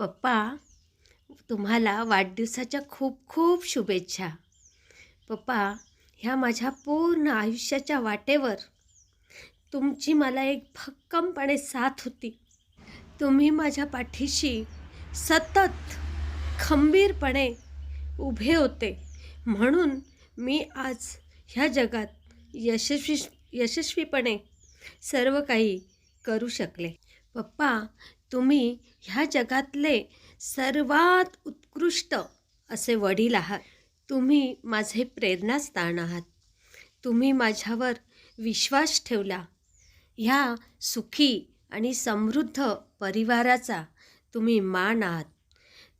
पप्पा तुम्हाला वाढदिवसाच्या खूप खूप शुभेच्छा. पप्पा ह्या माझ्या पूर्ण आयुष्याच्या वाटेवर तुमची मला एक भक्कमपणे साथ होती. तुम्ही माझ्या पाठीशी सतत खंबीरपणे उभे होते. म्हणून मी आज ह्या जगात यशस्वी यशस्वीपणे सर्व काही करू शकले. पप्पा तुम्ही ह्या जगातले सर्वात उत्कृष्ट असे वडील आहात. तुम्ही माझे प्रेरणास्थान आहात. तुम्ही माझ्यावर विश्वास ठेवला. ह्या सुखी आणि समृद्ध परिवाराचा तुम्ही मान आहात.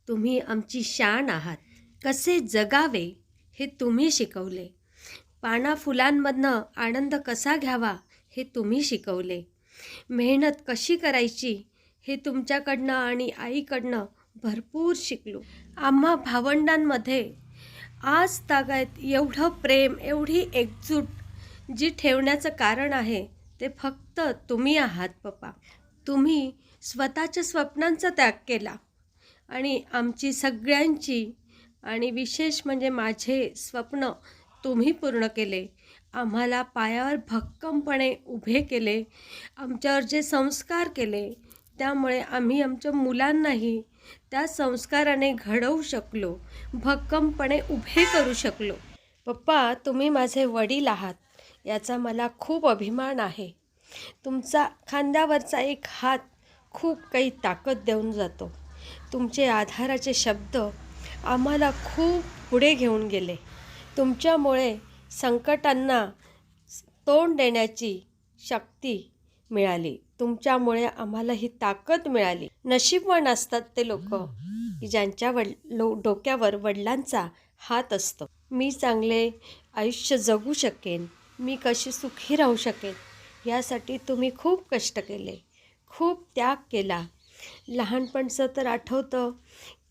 तुम्ही आमची शान आहात. कसे जगावे हे तुम्ही शिकवले. पाना फुलांमधनं आनंद कसा घ्यावा हे तुम्ही शिकवले. मेहनत कशी करायची हे तुमच्याकडनं आणि आईकडनं भरपूर शिकलो. आम्हा भावंडांमध्ये आज तागायत एवढं प्रेम एवढी एकजूट जी ठेवण्याचं कारण आहे ते फक्त तुम्ही आहात पप्पा. तुम्ही स्वतःच्या स्वप्नांचा त्याग केला आणि आमची सगळ्यांची आणि विशेष म्हणजे माझे स्वप्न तुम्ही पूर्ण केले. आम्हाला पायावर भक्कमपणे उभे केले आमच्यावर जे संस्कार केले त्यामुळे आम्ही आमच्या मुलांनाही त्या संस्काराने घडवू शकलो भक्कमपणे उभे करू शकलो. पप्पा तुम्ही माझे वडील आहात याचा मला खूप अभिमान आहे. तुमचा खांद्यावरचा एक हात खूप काही ताकद देऊन जातो. तुमचे आधाराचे शब्द आम्हाला खूप पुढे घेऊन गेले. तुमच्यामुळे संकटांना तोंड देण्याची शक्ती मिळाली. तुमच्यामुळे आम्हाला ही ताकद मिळाली. नशीबवान असतात ते लोक की ज्यांच्या वड लो डोक्यावर वडिलांचा हात असतो. मी चांगले आयुष्य जगू शकेन. मी कशी सुखी राहू शकेन? यासाठी तुम्ही खूप कष्ट केले. खूप त्याग केला. लहानपणचं तर आठवतं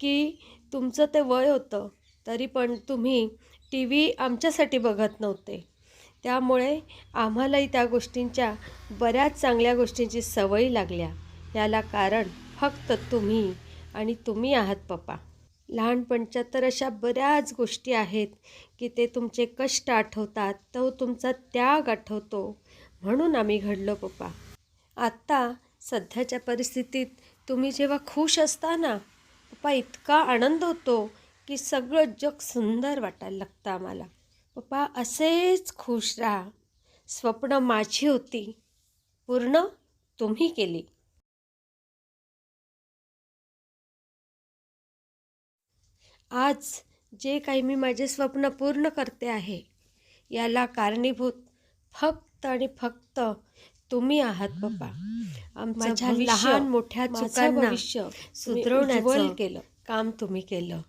की तुमचं ते वय होतं. तरी पण तुम्ही टी व्ही आमच्यासाठी बघत नव्हते. त्यामुळे आम्हालाही त्या गोष्टींच्या बऱ्याच चांगल्या गोष्टींची सवय लागल्या. याला कारण फक्त तुम्ही आणि तुम्ही आहात पप्पा. लहानपणच्या तर अशा बऱ्याच गोष्टी आहेत की ते तुमचे कष्ट आठवतात तो तुमचा त्याग आठवतो. म्हणून आम्ही घडलो पप्पा. आत्ता सध्याच्या परिस्थितीत तुम्ही जेव्हा खुश असता ना पप्पा इतका आनंद होतो. की सगळं जग सुंदर वाटायला लागतं आम्हाला. पप्पा असेच खुश राहा. स्वप्न माझी होती. पूर्ण तुम्ही केली. आज जे काही मी माझे स्वप्न पूर्ण करते आहे याला कारणीभूत फक्त आणि फक्त तुम्ही आहात पप्पा. माझ्या लहान मोठ्या चुकांना भविष्य सुधरवण्याचं केलं. काम तुम्ही केलं.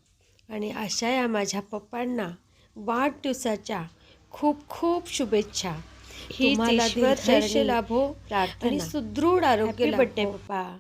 आणि अशा या माझ्या पप्पांना वाढदिवसाच्या खूप खूप शुभेच्छा. ही लाभो. आणि सुदृढ आरोग्य लाभो. पप्पा.